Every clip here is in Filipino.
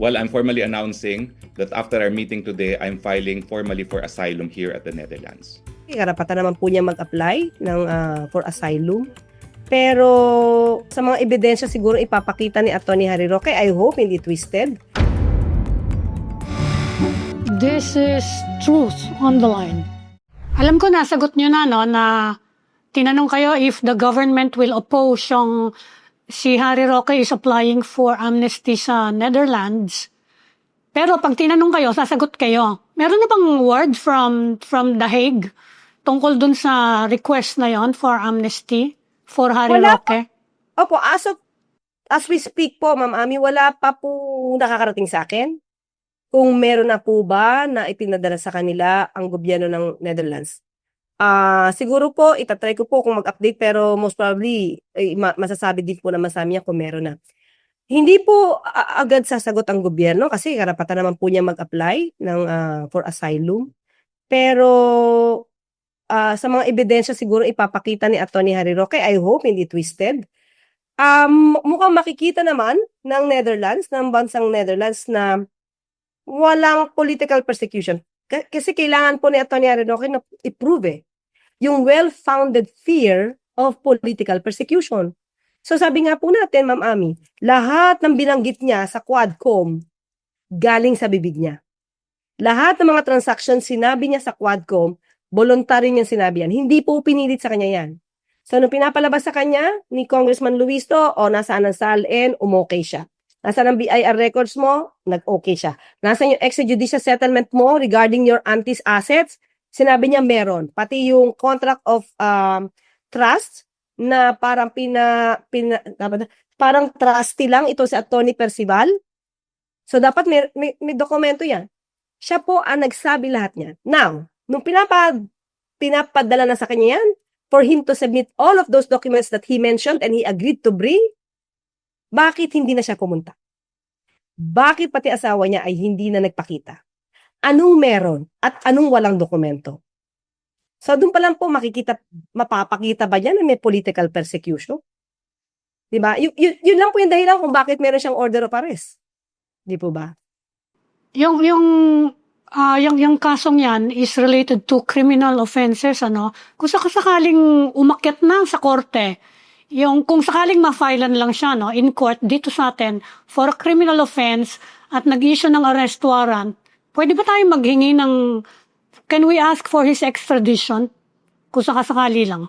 Well, I'm formally announcing that after our meeting today, I'm filing formally for asylum here at the Netherlands. Karapatan naman po niya mag-apply ng, ah, for asylum. Pero sa mga ebidensya siguro ipapakita ni Atty. Harry Roque, I hope hindi twisted. This is truth on the line. Alam ko nasagot nyo na no na tinanong kayo if the government will oppose yung si Harry Roque is applying for amnesty sa Netherlands. Pero pag tinanong kayo, sasagot kayo. Meron na bang word from from The Hague tungkol dun sa request na yon for amnesty for Harry Wala Roque? Opo, as of, as we speak po, Ma'am Ami, wala pa po nakakarating sa akin. Kung meron na po ba na ipinadala sa kanila ang gobyerno ng Netherlands. Ah, siguro po itatry ko po kung mag-update pero most probably ma- masasabi din po naman sa amin kung meron na. Hindi po a- agad sasagot ang gobyerno kasi karapatan naman po niya mag-apply ng ah, for asylum. Pero ah, sa mga ebidensya siguro ipapakita ni Atty. Harry Roque, I hope hindi twisted. Um, mukhang makikita naman ng Netherlands, ng bansang Netherlands na walang political persecution. K- kasi kailangan po ni Atty. Harry na i-prove eh, yung well-founded fear of political persecution. So sabi nga po natin, Ma'am Ami, lahat ng binanggit niya sa Quadcom, galing sa bibig niya. Lahat ng mga transactions sinabi niya sa Quadcom, voluntary niyang sinabi yan. Hindi po pinilit sa kanya yan. So, nung pinapalabas sa kanya ni Congressman Luisto, o nasaan ang SALN, umokay siya. Nasaan ang BIR records mo, nag-okay siya. Nasaan yung extrajudicial settlement mo regarding your auntie's assets, sinabi niya meron. Pati yung contract of um, trust na parang pina, pina parang trustee lang ito si Attorney Percival. So, dapat may, may, may dokumento yan. Siya po ang nagsabi lahat niyan. Now, nung pinapa, pinapadala na sa kanya yan, for him to submit all of those documents that he mentioned and he agreed to bring, bakit hindi na siya pumunta? Bakit pati asawa niya ay hindi na nagpakita? Anong meron at anong walang dokumento? So doon pa lang po makikita, mapapakita ba niya na may political persecution? Di ba? Y- y- yun lang po yung dahilan kung bakit meron siyang order of arrest. Di po ba? Yung yung ah yung yung kasong yan is related to criminal offenses ano. Kung sakasakaling umakyat na sa korte, yung kung sakaling ma-filean lang siya no in court dito sa atin for a criminal offense at nag-issue ng arrest warrant, pwede ba tayo maghingi ng can we ask for his extradition? Kung sakasakali lang.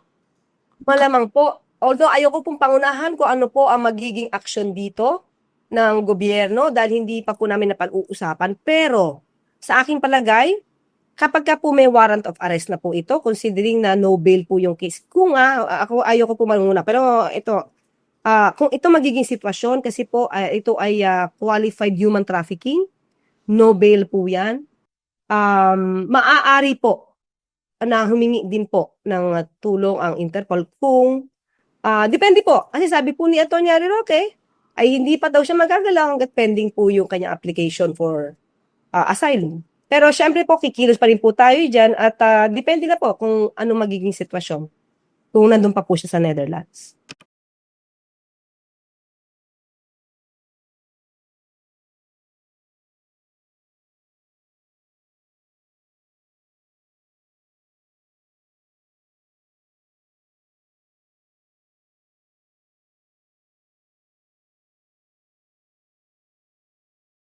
Malamang po. Although ayoko pong pangunahan kung ano po ang magiging action dito ng gobyerno dahil hindi pa po namin napag-uusapan. Pero sa aking palagay, kapag ka po may warrant of arrest na po ito, considering na no bail po yung case, kung ah, ako ayoko po manguna, pero ito, ah, kung ito magiging sitwasyon, kasi po ah, ito ay ah, qualified human trafficking, no bail po yan, um, maaari po na humingi din po ng tulong ang Interpol kung ah depende po kasi sabi po ni Atty. Roque ay hindi pa daw siya magagalaw hanggat pending po yung kanyang application for ah, asylum. Pero syempre po kikilos pa rin po tayo diyan at ah, depende na po kung ano magiging sitwasyon kung nandun pa po siya sa Netherlands.